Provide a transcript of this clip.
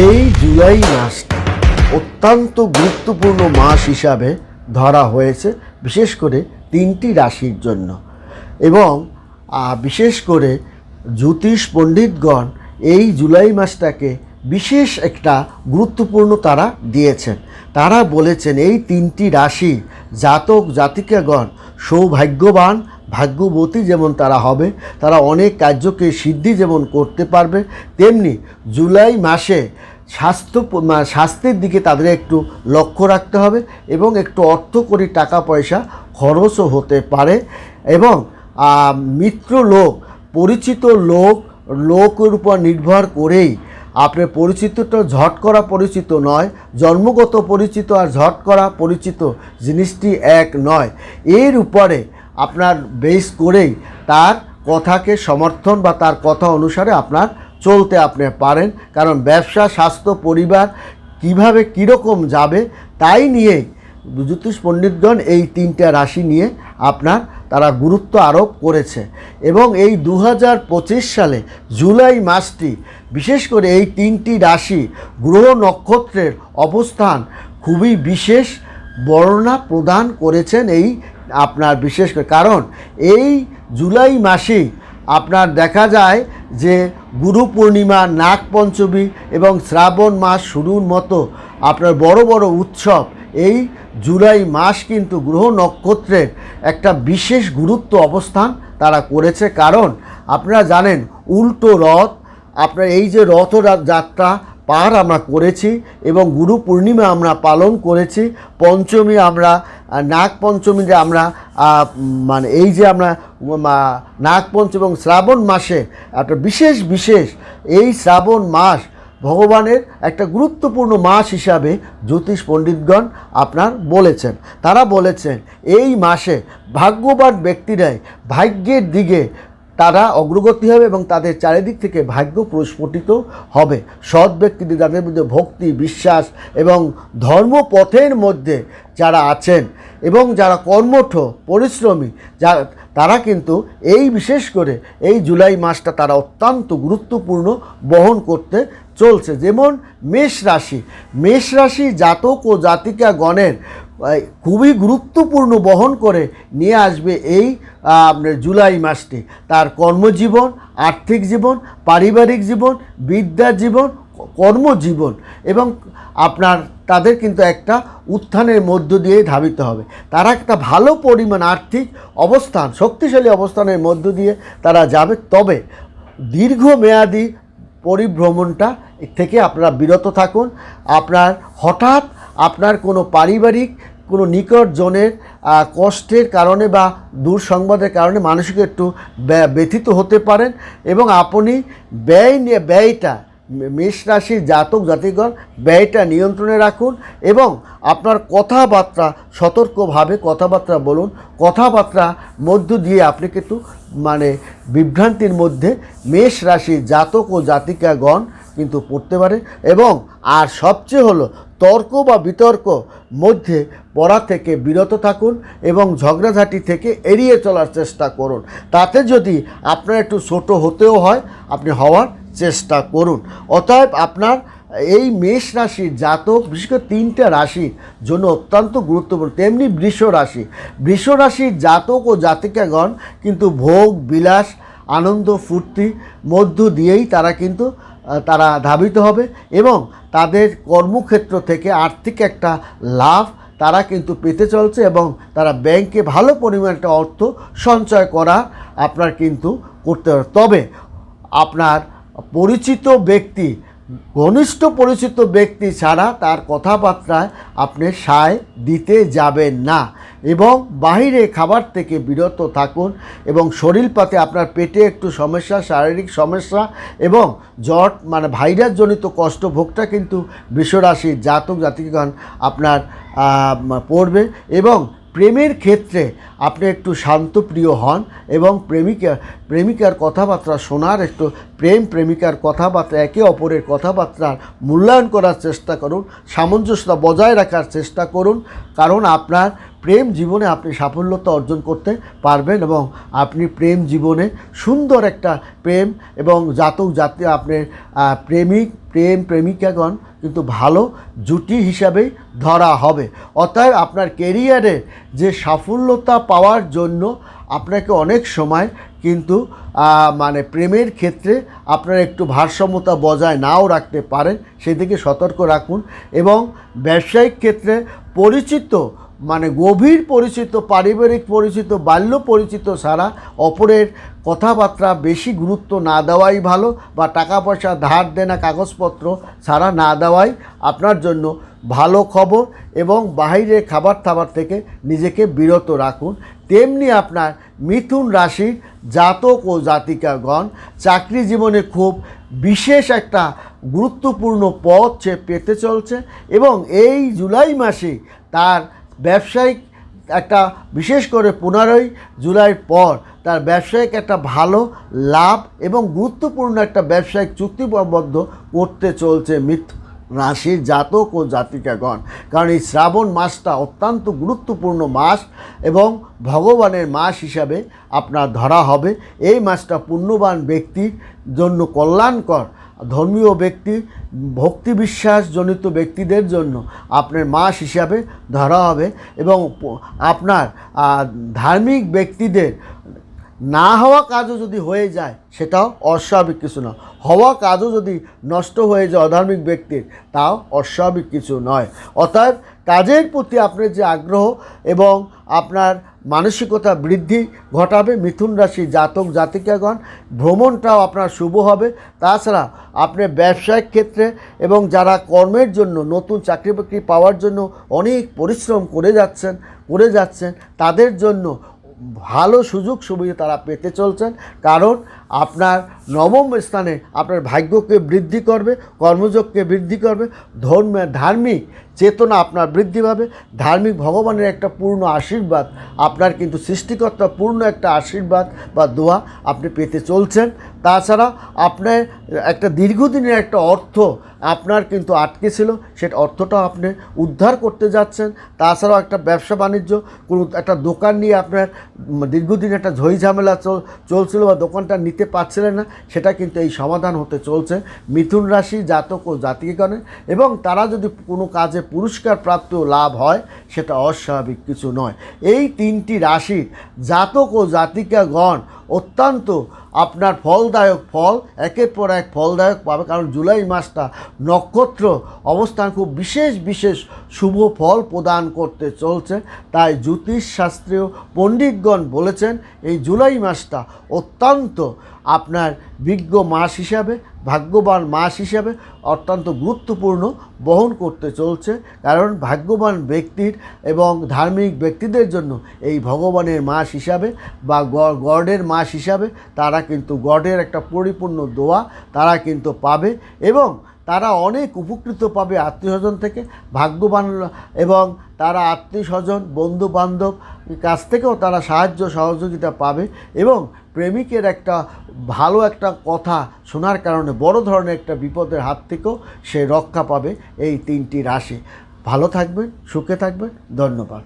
এই জুলাই মাসটা অত্যন্ত গুরুত্বপূর্ণ মাস হিসাবে ধরা হয়েছে, বিশেষ করে তিনটি রাশির জন্য। এবং বিশেষ করে জ্যোতিষ পণ্ডিতগণ এই জুলাই মাসটাকে বিশেষ একটা গুরুত্বপূর্ণ তারা দিয়েছেন। তারা বলেছেন এই তিনটি রাশি জাতক জাতিকাগণ সৌভাগ্যবান ভাগ্যবতী যেমন তারা হবে, তারা অনেক কার্যকে সিদ্ধি যেমন করতে পারবে, তেমনি জুলাই মাসে স্বাস্থ্য স্বাস্থ্যের দিকে তাদের একটু লক্ষ্য রাখতে হবে এবং একটু অর্থ করে টাকা পয়সা খরচও হতে পারে এবং মিত্র লোক, পরিচিত লোক, লোকের উপর নির্ভর করেই আপনার পরিচিতটা ঝট করা পরিচিত নয়, জন্মগত পরিচিত আর ঝট করা পরিচিত জিনিসটি এক নয়। এর উপরে আপনার বেস করেই তার কথাকে সমর্থন বা তার কথা অনুসারে আপনার চলতে আপনি পারেন। কারণ ব্যবসা, স্বাস্থ্য, পরিবার কীভাবে কীরকম যাবে তাই নিয়েই জ্যোতিষ পণ্ডিতগণ এই তিনটা রাশি নিয়ে আপনার তারা গুরুত্ব আরোপ করেছে। এবং এই দু হাজার পঁচিশ সালে জুলাই মাসটি, বিশেষ করে এই তিনটি রাশি গ্রহ নক্ষত্রের অবস্থান খুবই বিশেষ বর্ণনা প্রদান করেছেন এই আপনার বিশেষ করে, কারণ এই জুলাই মাসেই আপনার দেখা যায় যে গুরু পূর্ণিমা, নাগ পঞ্চমী এবং শ্রাবণ মাস শুরুর মতো আপনার বড় বড় উৎসব, এই জুলাই মাস কিন্তু গ্রহ নক্ষত্রের একটা বিশেষ গুরুত্ব অবস্থান তারা করেছে। কারণ আপনারা জানেন, উল্টো রথ, আপনার এই যে রথ যাত্রা পার আমরা করেছি এবং গুরু পূর্ণিমা আমরা পালন করেছি, পঞ্চমী আমরা নাগ পঞ্চমীতে আমরা মানে এই যে আমরা নাগপঞ্চম নাগ পঞ্চমী এবং শ্রাবণ মাসে একটা বিশেষ বিশেষ এই শ্রাবণ মাস ভগবানের একটা গুরুত্বপূর্ণ মাস হিসাবে জ্যোতিষ পণ্ডিতগণ আপনার বলেছেন। তারা বলেছেন, এই মাসে ভাগ্যবান ব্যক্তিরাই ভাগ্যের দিকে তারা অগ্রগতি হবে এবং তাদের চারিদিক থেকে ভাগ্য প্রস্ফুটিত হবে। সৎ ব্যক্তিদের তাদের মধ্যে ভক্তি, বিশ্বাস এবং ধর্মপথের মধ্যে যারা আছেন এবং যারা কর্মঠ, পরিশ্রমী, যা, তারা কিন্তু এই বিশেষ করে এই জুলাই মাসটা তারা অত্যন্ত গুরুত্বপূর্ণ বহন করতে চলছে। যেমন মেষ রাশি। মেষ রাশি জাতক ও জাতিকা গণের খুবই গুরুত্বপূর্ণ বহন করে নিয়ে আসবে এই জুলাই মাসটি। তার কর্মজীবন, আর্থিক জীবন, পারিবারিক জীবন, বিদ্যা জীবন, কর্মজীবন এবং আপনার তাদের কিন্তু একটা উত্থানের মধ্য দিয়ে ধাবিত হবে। তারা একটা ভালো পরিমাণ আর্থিক অবস্থান, শক্তিশালী অবস্থানের মধ্য দিয়ে তারা যাবে। তবে দীর্ঘমেয়াদী পরিভ্রমণটা থেকে আপনারা বিরত থাকুন। আপনার হঠাৎ আপনার কোনো পারিবারিক, কোনো নিকট জনের কষ্টের কারণে বা দূর সংবাদের কারণে মানসিক একটু ব্যা- ব্যথিত হতে পারেন এবং আপনি ব্যয় নিয়ে, ব্যয়টা মেষ রাশির জাতক, জাতিগণ ব্যয়টা নিয়ন্ত্রণে রাখুন এবং আপনার কথাবার্তা সতর্কভাবে কথাবার্তা বলুন। কথাবার্তা মধ্য দিয়ে আপনি কিন্তু মানে বিভ্রান্তির মধ্যে মেষ রাশির জাতক ও জাতিকাগণ কিন্তু পড়তে পারে এবং আর সবচেয়ে হলো তর্ক বা বিতর্ক মধ্যে পড়া থেকে বিরত থাকুন এবং ঝগড়াঝাটি থেকে এড়িয়ে চলার চেষ্টা করুন। তাতে যদি আপনার একটু ছোট হতেও হয়, আপনি হওয়ার চেষ্টা করুন। অতএব আপনার এই মেষ রাশি জাতক, বিশেষ করে তিনটা রাশির জন্য অত্যন্ত গুরুত্বপূর্ণ। তেমনি বৃষ রাশি। বৃষ রাশির জাতক ও জাতিকাগণ কিন্তু ভোগ, বিলাস, আনন্দ, ফুর্তি মধ্য দিয়েই তারা কিন্তু তারা ধাবিত হবে এবং তাদের কর্মক্ষেত্র থেকে আর্থিক একটা লাভ তারা কিন্তু পেতে চলছে এবং তারা ব্যাংকে ভালো পরিমাণ একটা অর্থ সঞ্চয় করা আপনার কিন্তু করতে হবে। তবে আপনার পরিচিত ব্যক্তি, ঘনিষ্ঠ পরিচিত ব্যক্তি ছাড়া তার কথাবার্তায় আপনি সায় দিতে যাবেন না এবং বাহিরে খাবার থেকে বিরত থাকুন এবং শরীর পাতে আপনার পেটে একটু সমস্যা, শারীরিক সমস্যা এবং জট মানে ভাইরাসজনিত কষ্ট ভোগটা কিন্তু বৃষরাশির জাতক জাতিকগণ আপনার পড়বে এবং প্রেমের ক্ষেত্রে আপনি একটু শান্তপ্রিয় হন এবং প্রেমিকা, প্রেমিকার কথাবার্তা শোনার একটু প্রেম প্রেমিকার কথাবার্তা, একে অপরের কথাবার্তার মূল্যায়ন করার চেষ্টা করুন, সামঞ্জস্যতা বজায় রাখার চেষ্টা করুন। কারণ আপনার প্রেম জীবনে আপনি সাফল্যতা অর্জন করতে পারবেন এবং আপনি প্রেম জীবনে সুন্দর একটা প্রেম এবং জাতক জাতি আপনার প্রেমিক, প্রেম প্রেমিকাগণ কিন্তু ভালো জুটি হিসাবেই ধরা হবে। অতএব আপনার কেরিয়ারে যে সাফল্যতা পাওয়ার জন্য আপনাকে অনেক সময় কিন্তু মানে প্রেমের ক্ষেত্রে আপনারা একটু ভারসাম্যতা বজায় নাও রাখতে পারেন, সেদিকে সতর্ক রাখুন এবং ব্যবসায়িক ক্ষেত্রে পরিচিত মানে গভীর পরিচিত, পারিবারিক পরিচিত, বাল্য পরিচিত ছাড়া অপরের কথাবার্তা বেশি গুরুত্ব না দেওয়াই ভালো বা টাকা পয়সা ধার দেনা কাগজপত্র ছাড়া না দেওয়াই আপনার জন্য ভালো খবর এবং বাইরে খাবার থাবার থেকে নিজেকে বিরত রাখুন। তেমনি আপনার মিথুন রাশির জাতক ও জাতিকাগণ চাকরি জীবনে খুব বিশেষ একটা গুরুত্বপূর্ণ পথ সে পেতে চলছে এবং এই জুলাই মাসে তার ব্যবসায়িক একটা, বিশেষ করে পনেরোই জুলাইয়ের পর তার ব্যবসায়িক একটা ভালো লাভ এবং গুরুত্বপূর্ণ একটা ব্যবসায়িক চুক্তিবদ্ধ করতে চলছে মিথ রাশির জাতক ও জাতিকাগণ। কারণ এই শ্রাবণ মাসটা অত্যন্ত গুরুত্বপূর্ণ মাস এবং ভগবানের মাস হিসাবে আপনার ধরা হবে। এই মাসটা পুণ্যবান ব্যক্তির জন্য কল্যাণকর ধর্মীয় ব্যক্তি ভক্তি বিশ্বাসজনিত ব্যক্তিদের জন্য আপনার মাস হিসাবে ধরা হবে এবং আপনার ধার্মিক ব্যক্তিদের না হওয়া কাজও যদি হয়ে যায়, সেটাও অস্বাভাবিক কিছু না হওয়া কাজও যদি নষ্ট হয়ে যায় অধার্মিক ব্যক্তির, তাও অস্বাভাবিক কিছু নয়। অর্থাৎ কাজের প্রতি আপনার যে আগ্রহ এবং আপনার মানসিকতা বৃদ্ধি ঘটাবে, মিথুন রাশি জাতক জাতিকাগণ, ভ্রমণটাও আপনার শুভ হবে। তাছাড়া আপনি ব্যবসায়িক ক্ষেত্রে এবং যারা কর্মের জন্য, নতুন চাকরি বাকরি পাওয়ার জন্য অনেক পরিশ্রম করে যাচ্ছেন করে যাচ্ছেন, তাদের জন্য ভালো সুযোগ সুবিধা তারা পেতে চলছেন। কারণ আপনার নবম স্থানে আপনার ভাগ্যকে বৃদ্ধি করবে, কর্মযোগকে বৃদ্ধি করবে, ধর্ম, ধার্মিক চেতনা আপনার বৃদ্ধি পাবে, ধার্মিক ভগবানের একটা পূর্ণ আশীর্বাদ, আপনার কিন্তু সৃষ্টিকর্তা পূর্ণ একটা আশীর্বাদ বা দোয়া আপনি পেতে চলছেন। তাছাড়া আপনার একটা দীর্ঘদিনের একটা অর্থ আপনার কিন্তু আটকে ছিল সেটা অর্থটা আপনি উদ্ধার করতে যাচ্ছেন। তাছাড়াও একটা ব্যবসা বাণিজ্য, কোনো একটা দোকান নিয়ে আপনার দীর্ঘদিন একটা ঝই ঝামেলা চল- চলছিল বা দোকানটা নিতে পারছিলেন না, সেটা কিন্তু এই সমাধান হতে চলছে। মিথুন রাশি জাতক ও জাতিকগণে এবং তারা যদি কোনো কাজে পুরস্কার প্রাপ্ত লাভ হয়, সেটা অস্বাভাবিক কিছু নয়। এই তিনটি রাশির জাতক ও জাতিকাগণ অত্যন্ত আপনার ফলদায়ক ফল, একের পর এক ফলদায়ক পাবে, কারণ জুলাই মাসটা নক্ষত্র অবস্থান খুব বিশেষ বিশেষ শুভ ফল প্রদান করতে চলছে। তাই জ্যোতিষ শাস্ত্রীয় পণ্ডিতগণ বলেছেন, এই জুলাই মাসটা অত্যন্ত আপনার বিজ্ঞ মাস হিসাবে, ভাগ্যবান মাস হিসাবে অত্যন্ত গুরুত্বপূর্ণ বহন করতে চলছে। কারণ ভাগ্যবান ব্যক্তির এবং ধার্মিক ব্যক্তিদের জন্য এই ভগবানের মাস হিসাবে বা গডের মাস হিসাবে তারা কিন্তু গডের একটা পরিপূর্ণ দোয়া তারা কিন্তু পাবে এবং তারা অনেক উপকৃত পাবে আত্মীয় স্বজন থেকে, ভাগ্যবান এবং তারা আত্মীয় স্বজন বন্ধু বান্ধব কাছ থেকেও তারা সাহায্য, সহযোগিতা পাবে এবং প্রেমিকের একটা ভালো একটা কথা শোনার কারণে, বড় ধরনের একটা বিপদের হাত থেকেও সে রক্ষা পাবে এই তিনটি রাশি। ভালো থাকবেন, সুখে থাকবেন, ধন্যবাদ।